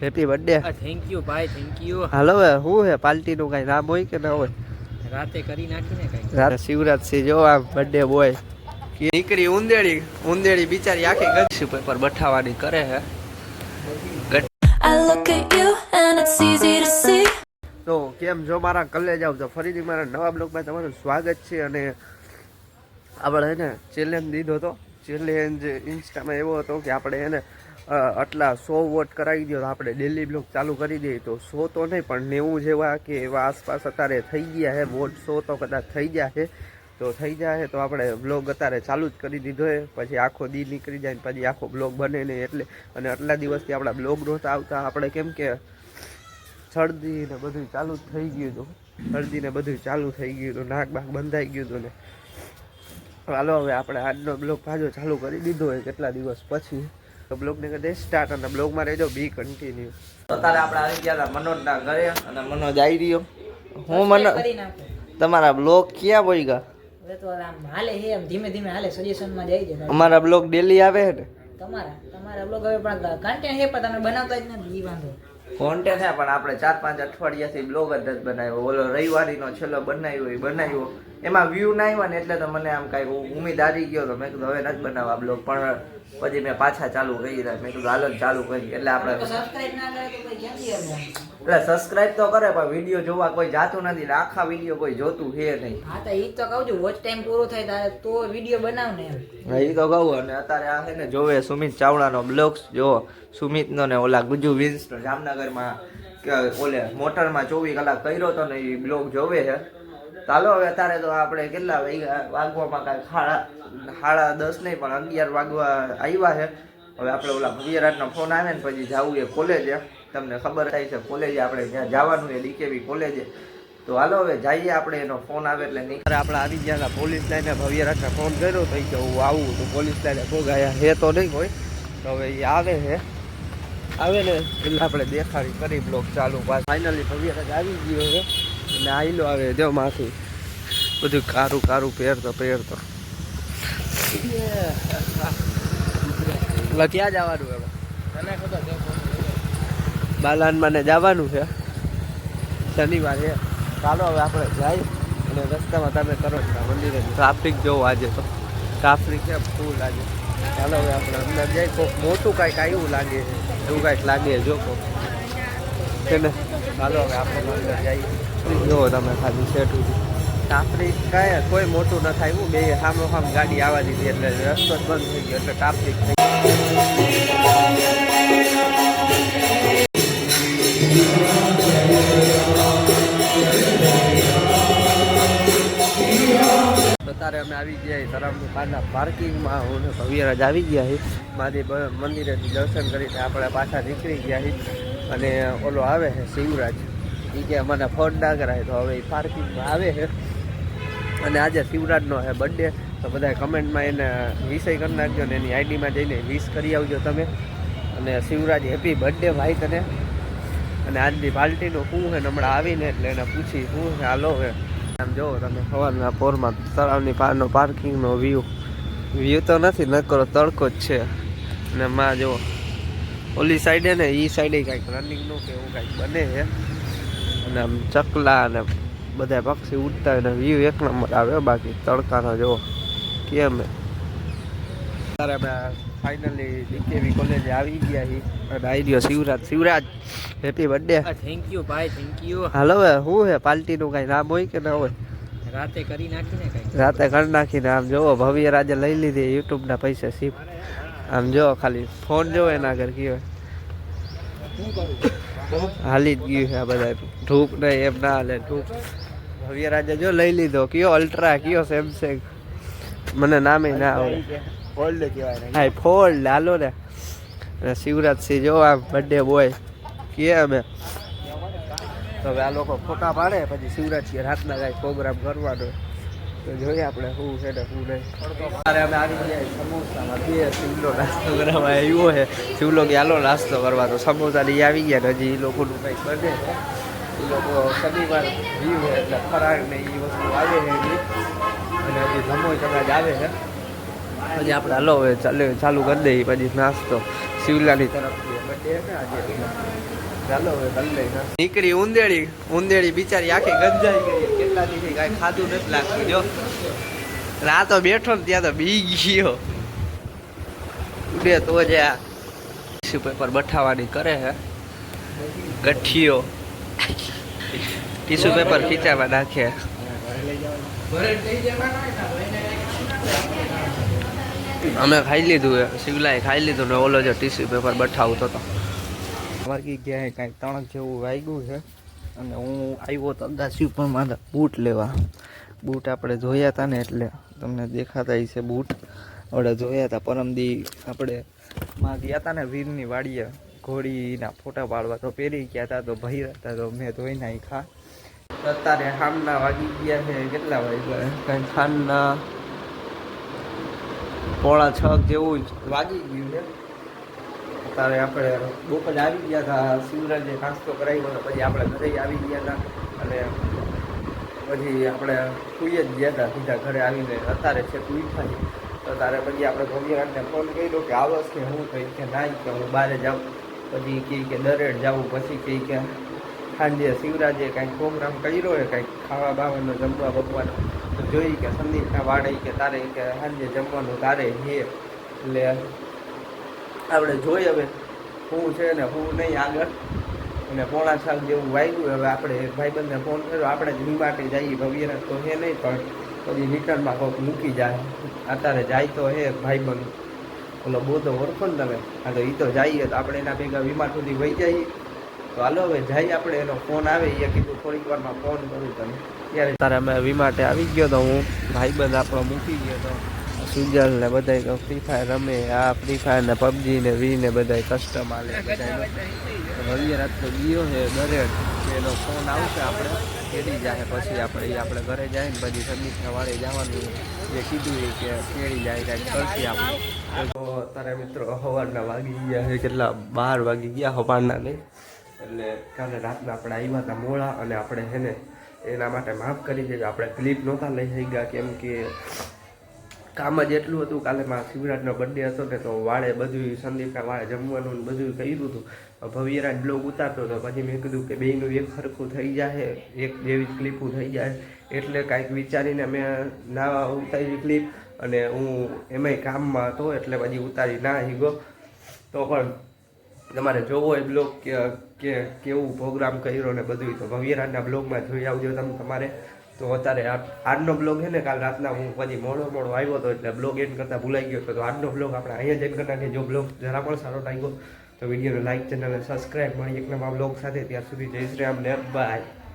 Happy birthday thank you ભાઈ thank you હાલો હવે શું હે પાર્ટીનું કાંઈ નામ હોય કે ના હોય? રાતે કરી નાખીને કઈ. રાતે શિવરાજસિંહ જો આ બર્થડે બોય કે નીકળી ઉંદેડી ઉંદેડી બિચારી આખી ગચ્છી પેપર બઠાવાની કરે હે. તો કેમ જો મારા કલેજ જાવ તો ફરીથી મારા નવા બ્લોગમાં તમારું સ્વાગત છે અને આપણે એને ચેલેન્જ દીધો હતો. ચેલેન્જ ઇન્સ્ટામાં એવો હતો કે આપણે એને આટલા સો વોટ કરાવી દો તો આપણે ડેલી બ્લોગ ચાલુ કરી દઈએ. તો સો તો નહીં, પણ નેવું જેવા કે એવા આસપાસ અત્યારે થઈ ગયા છે વોટ, સો તો કદાચ થઈ ગયા છે તો થઈ જાય તો આપણે બ્લોગ અત્યારે ચાલુ જ કરી દીધો હોય પછી આખો દી નીકળી જાય પછી આખો બ્લોગ બને નહીં એટલે. અને આટલા દિવસથી આપણા બ્લોગ નહોતા આવતા. આપણે કેમ કે શરદી ને બધું ચાલુ જ થઈ ગયું હતું. શરદી ને બધું ચાલુ થઈ ગયું હતું. નાક બાક બંધાઈ ગયું હતું ને. હાલો, હવે આપણે આજનો બ્લોગ પાછો ચાલુ કરી દીધો હોય કેટલા દિવસ પછી. તો બ્લોગને કરી સ્ટાર્ટ અને બ્લોગમાં રહેજો બી કન્ટિન્યુ અત્યારે આપણે આવી ગયા હતા મનોજના ઘરે અને મનોજ આવી રહ્યો. હું મનો તમારા બ્લોગ ક્યાં પડી ગયા હવે તો આમ હાલે હે ધીમે ધીમે હાલે સજેશનમાં જાય છે. અમારા બ્લોગ ડેલી આવે છે ને? તમારા તમારા બ્લોગ હવે પણ કન્ટેન્ટ છે પણ તમે બનાવતા જ નથી વાંધો. કોન્ટેન્ટ છે પણ આપણે ચાર પાંચ અઠવાડિયાથી બ્લોગ જ બનાવ્યો. ઓલો રવિવારીનો છેલ્લો બનાવ્યો એ બનાવ્યો. એમાં વ્યૂ ના આવ્યા ને એટલે તો મને આમ કાંઈ ઉમેદ આવી ગયો તો મેં કીધું હવે નથી બનાવવા બ્લોગ પણ પછી મેં પાછા ચાલુ કરી દીધા મેં કીધું હાલ ચાલુ કરી. એટલે આપણે? એટલે સબસ્ક્રાઇબ તો કરે પણ વીડિયો જોવા કોઈ જાતું નથી આખા વીડિયો કોઈ જોતું છે નહીં. હા તો એ તો કહું છું વોચ ટાઈમ પૂરો થાય તારે તો વીડિયો બનાવ ને એ તો કહું અને અત્યારે આ છે ને જોવે સુમિત ચાવડાનો બ્લોગ્સ જો સુમિતનો ને ઓલા ગુજુ વિન્સનો જામનગરમાં ઓલે મોટરમાં ચોવીસ કલાક કર્યો તો ને એ બ્લોગ જોવે છે. ચાલો, હવે અત્યારે તો આપણે કેટલા વાગ્યા? વાગવામાં કાંઈ ખાડા સાડા દસ નહીં, પણ અગિયાર વાગવા આવ્યા છે. હવે આપણે ઓલા ભવ્યરાજનો ફોન આવે ને, પછી જવું એ કોલેજે. તમને ખબર થાય છે, કોલેજે આપણે જ્યાં જવાનું એ ડીકેવી કોલેજે. તો હાલો, હવે જઈએ આપણે, એનો ફોન આવે એટલે નીકળે આપણે આવી ગયા હતા પોલીસ લાઈને ભવ્યરાજને ફોન કર્યો થઈ કે હું આવું, તો પોલીસ લાઈને ભોગાયા. હે તો નહીં હોય, તો હવે એ આવે છે. આવે ને, એટલે આપણે દેખાડી કરી બ્લોક ચાલુ. ફાઇનલી ભવ્યરાજ આવી ગયો છે. અને આઈલો આવે, જો માથું. બધું કારું કારું, પહેરતો પહેરતો. એટલે ક્યાં જવાનું હવે? તને ખબર બાલાન મને જવાનું છે. શનિવારે ચાલો હવે આપણે જાય અને રસ્તામાં તમે કરો મંદિરે. ટ્રાફિક જોવો આજે તો. ટ્રાફિક છે, ફૂલ આજે. ચાલો હવે આપણે અંદર જાય કોઈક મોટું કાંઈક આવ્યું લાગે એવું કાંઈક લાગે જો કોક. છે ચાલો હવે આપણે અંદર જઈએ. જુઓ તમે ખાલી સેટું ટ્રાફિક કાંઈ કોઈ મોટું ન થાય. હું બે સામો સામ ગાડી આવવા દીધી એટલે રસ્તો જ બંધ થઈ ગયો એટલે ટ્રાફિક થઈ અત્યારે અમે આવી ગયા તરફની પાછા પાર્કિંગમાં. હું ભવ્યરાજ આવી ગયા છે મારી બ- દર્શન કરીને આપણે પાછા નીકળી ગયા છીએ. અને ઓલો આવે છે શિવરાજ એ કે મને ફોન ના કરાય તો હવે એ પાર્કિંગમાં આવે છે. અને આજે શિવરાજનો છે બર્થડે તો બધા કમેન્ટમાં એને વિષય કરી નાખજો ને એની આઈડીમાં જઈને વિશ કરી આવજો તમે. અને શિવરાજ હેપી બર્થડે ભાઈ તને. અને આજની પાર્ટીનું શું છે? હમણાં આવીને એટલે એને પૂછી શું છે, હાલો હે આમ જોવો તમે, સવારના પોરમાં તળાવની પારનો પાર્કિંગનો વ્યૂ વ્યૂ તો નથી, નકરો તડકો જ છે. અને માં જુઓ ઓલી સાઈડે ને એ સાઈડે કાંઈક રનિંગનું કે એવું કાંઈક બને છે. અને આમ ચકલા અને બધા પક્ષી ઉડતા ને વ્યૂ એક નંબર આવે બાકી તડકાનો જુઓ. કેમ? અત્યારે અમે ફાઇનલી ડીકેવી કોલેજે આવી ગયા છીએ. અને આવી ગયો Shivraj. Shivraj happy birthday thank you ભાઈ થેન્ક યુ હાલો હવે શું છે પાર્ટીનું કાંઈ નામ હોય કે ના હોય? રાતે કરી નાખીને કઈ રાતે કરી નાખીને આમ જોવો ભવ્ય રાજે લઈ લીધી યુટ્યુબના પૈસા સીપ આમ જો ખાલી ફોન જોવો એના કયો શું હાલી જ ગયું છે આ બધા. ધૂપ નહીં એમ ના હાલે ધૂપ. ભવ્ય રાજે જો લઈ લીધો. કયો અલ્ટ્રા કયો સેમસંગ મને નામે ના આવડે. ફોલ્ડ કહેવાય હા ફોલ્ડ હાલો ને. અને શિવરાજસિંહ જો આમ બર્થડે બોય કે અમે. તો હવે આ લોકો ફોટા પાડે પછી શિવરાજ કે રાતના કાંઈ પ્રોગ્રામ કરવાનો. જોઈએ આપણે શું છે ને શું નહીં. અરે અમે આવી ગયા સમોસામાં. બે શિવલો નાસ્તો કરવા આવ્યો છે. શિવલો ગયાલો નાસ્તો કરવા તો સમોસા લઈ આવી ગયા હજી એ લોકોનું કંઈક બને. એ લોકો શનિવાર જીવ છે એટલે ફરાળ ને એ વસ્તુ આવે છે અને હજી સમોય કદાચ આવે છે. પછી આપણે હાલો હવે ચાલે, ચાલુ કરી દઈએ પછી નાસ્તો. શિવલાની તરફથી ચાલો હવે કરી લઈ નીકળી ઉંદેડી ઉંદેડી બિચારી આખી ગંજાઈ ગઈ. કેટલા દિવસથી કાંઈ ખાધું નથી લાગતું. જો રા બેઠો ને ત્યાં તો બી ગયો. ઉડે તો જ આ ટીશ્યુ પેપર બઠાવાની કરે હે. ગઠ્ઠીઓ. ટીશ્યુ પેપર ખીચામાં નાખે. અમે ખાઈ લીધું એ શિવલાએ ખાઈ લીધું ને ઓલો જે ટીશ્યુ પેપર બઠાવતો હતો અમારે ગયા કાંઈક તણક જેવું વાગ્યું છે. અને હું આવ્યો તો અગાસી ઉપર મારા બૂટ લેવા. બૂટ આપણે જોયા હતા ને એટલે તમને દેખાતા છે બૂટ. આપણે જોયા હતા પરમદી આપણે માં ગયા હતા ને વીરની વાડીએ ઘોડીના ફોટા પાડવા. તો પહેરી ગયા હતા તો ભાઈ હતા, તો મેં ધોઈ ખા અત્યારે સાંજના વાગી ગયા છે. કેટલા વાગ્યા? કાંઈ ખાનના પોળા છ જેવું વાગી ગયું છે. અત્યારે આપણે બપોર આવી ગયા હતા શિવરાજે નાસ્તો કરાવ્યો પછી આપણે ઘરે આવી ગયા હતા અને પછી આપણે સુઈ જ ગયા હતા સીધા ઘરે આવીને. અત્યારે છે ઉઠા તો તારે પછી આપણે ભવ્યરાજને ફોન કર્યો કે આવસ કે હું કંઈ કે ના કે હું બહાર જાઉં. પછી કહે કે દરેડ જાઉં, પછી કહે કે સાંજે શિવરાજે કાંઈક પ્રોગ્રામ કર્યો હોય, કાંઈક ખાવા બાવાનો, જમવા બપવાનો તો જોઈ કે સંદીપના વાડે કે તારે કે સાંજે જમવાનું તારે હે એટલે આપણે જોઈ હવે હું છે ને હું નહીં આગળ. અને પોણા શાક જેવું વાગ્યું, હવે આપણે ભાઈબંધને ફોન કર્યો, આપણે જ માટે જઈએ ભવ્યને તો હે નહીં, પણ પછી રિટર્નમાં કોઈક મૂકી જાય. અત્યારે જાય તો હે ભાઈબંધ. ઓલો બોધો ઓળખો ને તમે? હા, તો એ તો જઈએ તો આપણે એના ભેગા વીમા સુધી વહી જઈએ. તો હાલો હવે જઈએ આપણે, એનો ફોન આવે એ કીધું થોડીક વારમાં ફોન કરું તમે ત્યારે તારે અમે વીમાટે આવી ગયો તો હું ભાઈબંધ આપણો મૂકી ગયો તો. સુજલ ને બધા તો ફ્રી ફાયર રમે. આ ફ્રી ફાયર ને પબજી ને વી ને બધા કસ્ટમ આલે બધા રવિ રાત તો ગયો છે દરેક એનો ફોન આવશે આપણે કેડી જાય પછી આપણે એ આપણે ઘરે જાય ને પછી સંદીપના વાળે જવાનું જે કીધું એ કે કેડી જાય કાંઈક કરશે આપણે તો તારા મિત્રો સવારના વાગી ગયા છે. કેટલા? બાર વાગી ગયા સવારના નહીં. એટલે કાલે રાતના આપણે આવ્યા હતા મોડા અને આપણે છે એના માટે માફ કરી દે આપણે ક્લિપ નહોતા લઈ શક્યા. કેમ કે કામ જ એટલું હતું. કાલે મારા શિવરાજનો બર્થડે હતો ને તો વાળે બધું સંદીપના વાળે જમવાનું ને બધું કર્યું હતું. ભવ્યરાજ બ્લોગ ઉતારતો હતો. પછી મેં કીધું કે બેનું એક સરખું થઈ જાય એક જેવી જ ક્લિપું થઈ જાય એટલે કાંઈક વિચારીને મેં ના ઉતારી ક્લિપ અને હું એમાંય કામમાં હતો એટલે પછી ઉતારી ના હીગો. તો પણ તમારે જોવો એ બ્લોગ કે કે કેવું પ્રોગ્રામ કર્યો ને બધું તો ભવ્યરાજના બ્લોગમાં જોઈ આવજો તમે તમારે. તો અત્યારે આજનો બ્લોગ છે ને, કાલ રાતના હું પછી મોડો મોડો આવ્યો હતો એટલે બ્લોગ એન્ડ કરતાં ભૂલાઈ ગયો તો આજનો બ્લોગ આપણે અહીંયા જ એન્ડ કરી જો બ્લોગ જરા પણ સારો લાગ્યો, તો વિડીયોને લાઇક ચેનલને સબસ્ક્રાઈબ મળી એક નવા બ્લોગ સાથે. ત્યાર સુધી જય શ્રી રામ ને બાય